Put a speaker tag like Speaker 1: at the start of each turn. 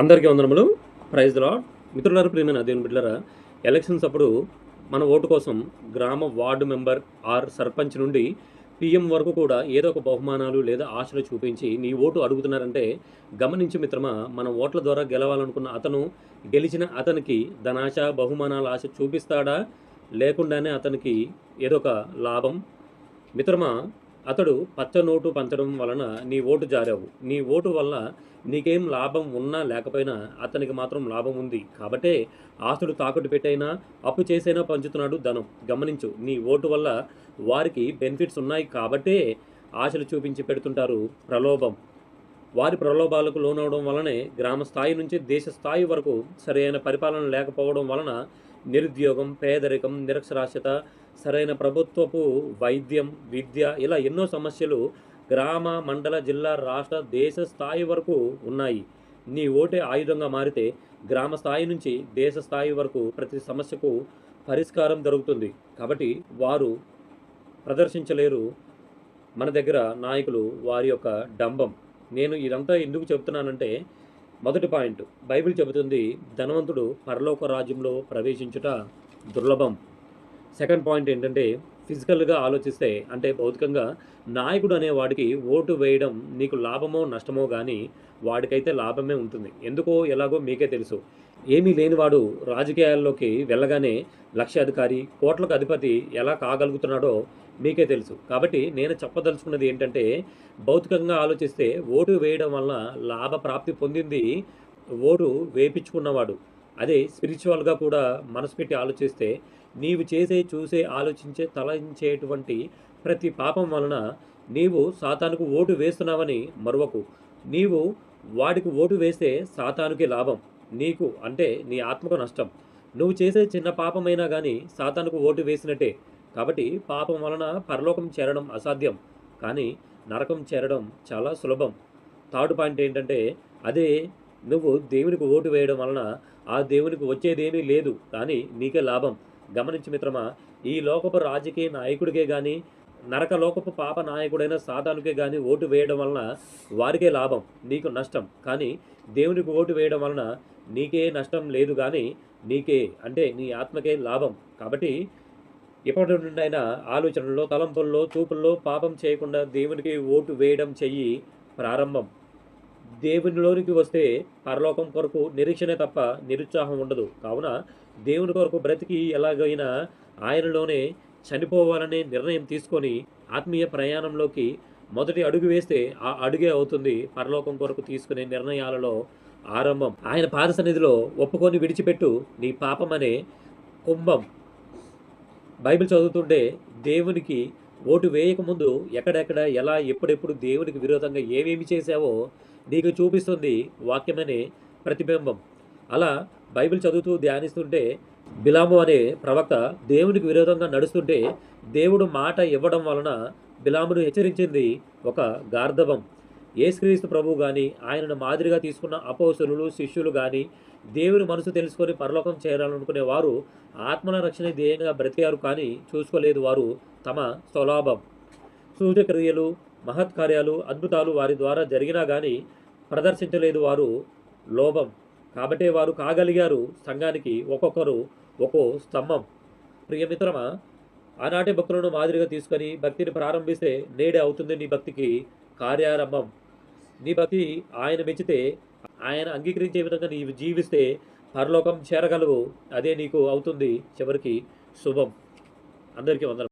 Speaker 1: అందరికీ వందనములు. Praise lord మిత్రులారు ప్రియమైన దేవుని బిడ్డలారా ఎలక్షన్స్ అప్పుడు మన ఓటు కోసం గ్రామ వార్డు మెంబర్ ఆర్ సర్పంచ్ నుండి పిఎం వరకు కూడా ఏదో ఒక బహుమానాలు లేదా ఆశలు చూపించి నీ ఓటు అడుగుతున్నారంటే గమనించు మిత్రమా మన ఓట్ల ద్వారా గెలవాలనుకున్న అతను గెలిచిన అతనికి ధనాశ బహుమానాల ఆశ చూపిస్తాడా? లేకుండానే అతనికి ఏదో ఒక లాభం. మిత్రమా అతడు పచ్చ నోటు పంచడం వలన నీ ఓటు జారావు. నీ ఓటు వల్ల నీకేం లాభం ఉన్నా లేకపోయినా అతనికి మాత్రం లాభం ఉంది. కాబట్టే ఆస్తులు తాకట్టు పెట్టైనా అప్పు చేసైనా పంచుతున్నాడు ధనం. గమనించు నీ ఓటు వల్ల వారికి బెనిఫిట్స్ ఉన్నాయి కాబట్టే ఆశలు చూపించి పెడుతుంటారు ప్రలోభం. వారి ప్రలోభాలకు లోనవడం వలనే గ్రామ స్థాయి నుంచి దేశ స్థాయి వరకు సరైన పరిపాలన లేకపోవడం వలన నిరుద్యోగం పేదరికం నిరక్షరాస్యత సరైన ప్రభుత్వపు వైద్యం విద్య ఇలా ఎన్నో సమస్యలు గ్రామ మండల జిల్లా రాష్ట్ర దేశ స్థాయి వరకు ఉన్నాయి. నీ ఓటే ఆయుధంగా మారితే గ్రామ స్థాయి నుంచి దేశ స్థాయి వరకు ప్రతి సమస్యకు పరిష్కారం దొరుకుతుంది. కాబట్టి వారు ప్రదర్శించలేరు మన దగ్గర నాయకులు వారి యొక్క డంబం. నేను ఇదంతా ఎందుకు చెబుతున్నానంటే మొదటి పాయింట్. బైబిల్ చెబుతుంది ధనవంతుడు పరలోక రాజ్యంలో ప్రవేశించుట దుర్లభం. సెకండ్ పాయింట్ ఏంటంటే ఫిజికల్గా ఆలోచిస్తే అంటే భౌతికంగా నాయకుడు అనే వాడికి ఓటు వేయడం నీకు లాభమో నష్టమో కానీ వాడికైతే లాభమే ఉంటుంది. ఎందుకో ఎలాగో మీకే తెలుసు. ఏమీ లేనివాడు రాజకీయాల్లోకి వెళ్ళగానే లక్ష్యాధికారి కోట్లకు అధిపతి ఎలా కాగలుగుతున్నాడో మీకే తెలుసు. కాబట్టి నేను చెప్పదలుచుకున్నది ఏంటంటే భౌతికంగా ఆలోచిస్తే ఓటు వేయడం వల్ల లాభ ప్రాప్తి పొందింది ఓటు వేపించుకున్నవాడు. అదే స్పిరిచువల్గా కూడా మనసు పెట్టి ఆలోచిస్తే నీవు చేసే చూసే ఆలోచించే తలంచేటువంటి ప్రతి పాపం వలన నీవు సాతానుకు ఓటు వేస్తున్నావని మరువకు. నీవు వాడికి ఓటు వేస్తే సాతానుకి లాభం నీకు అంటే నీ ఆత్మకు నష్టం. నువ్వు చేసే చిన్న పాపమైనా కానీ సాతానుకు ఓటు వేసినట్టే. కాబట్టి పాపం వలన పరలోకం చేరడం అసాధ్యం కానీ నరకం చేరడం చాలా సులభం. థర్డ్ పాయింట్ ఏంటంటే అదే నువ్వు దేవునికి ఓటు వేయడం వలన ఆ దేవునికి వచ్చేదేమీ లేదు కానీ నీకే లాభం. గమనించి మిత్రమా ఈ లోకపు రాజకీయ నాయకుడికే కానీ నరక లోకపు పాప నాయకుడైన సాతానుకే కానీ ఓటు వేయడం వలన వారికే లాభం నీకు నష్టం. కానీ దేవునికి ఓటు వేయడం వలన నీకే నష్టం లేదు కానీ నీకే అంటే నీ ఆత్మకే లాభం. కాబట్టి ఇప్పటి నుండి అయినా ఆలోచనల్లో తలంపుల్లో చూపుల్లో పాపం చేయకుండా దేవునికి ఓటు వేయడం చెయ్యి ప్రారంభం. దేవునిలోనికి వస్తే పరలోకం కొరకు నిరీక్షణ తప్ప నిరుత్సాహం ఉండదు. కావున దేవుని కొరకు బ్రతికి ఎలాగైనా ఆయనలోనే చనిపోవాలనే నిర్ణయం తీసుకొని ఆత్మీయ ప్రయాణంలోకి మొదటి అడుగు వేస్తే ఆ అడుగే అవుతుంది పరలోకం కొరకు తీసుకునే నిర్ణయాలలో ఆరంభం. ఆయన పాదసన్నిధిలో ఒప్పుకొని విడిచిపెట్టు నీ పాపం అనే కుంభం. బైబిల్ చదువుతుంటే దేవునికి ఓటు వేయకముందు ఎక్కడెక్కడ ఎలా ఎప్పుడెప్పుడు దేవునికి విరోధంగా ఏమేమి చేశావో నీకు చూపిస్తుంది వాక్యమనే ప్రతిబింబం. అలా బైబిల్ చదువుతూ ధ్యానిస్తుంటే బిలాము అనే ప్రవక్త దేవునికి విరోధంగా నడుస్తుంటే దేవుడు మాట ఇవ్వడం వలన బిలామును హెచ్చరించింది ఒక గార్ధవం. ఏసుక్రీస్తు ప్రభు కానీ ఆయనను మాదిరిగా తీసుకున్న అపోసులు శిష్యులు కానీ దేవుని మనసు తెలుసుకొని పరలోకం చేరాలనుకునే వారు ఆత్మల రక్షణ ధ్యేయంగా బ్రతికారు కానీ చూసుకోలేదు వారు తమ స్వలాభం. సూచక్రియలు మహత్కార్యాలు అద్భుతాలు వారి ద్వారా జరిగినా కానీ ప్రదర్శించలేదు వారు లోభం. కాబట్టే వారు కాగలిగారు సంఘానికి ఒక్కొక్కరు ఒక్కో స్తంభం. ప్రియమిత్రమా ఆనాటి భక్తులను మాదిరిగా తీసుకొని భక్తిని ప్రారంభిస్తే నేడే అవుతుంది నీ భక్తికి కార్యారంభం. నీ భక్తి ఆయన మెచ్చితే ఆయన అంగీకరించే విధంగా నీవు జీవిస్తే పరలోకం చేరగలవు. అదే నీకు అవుతుంది చివరికి శుభం. అందరికీ వందనం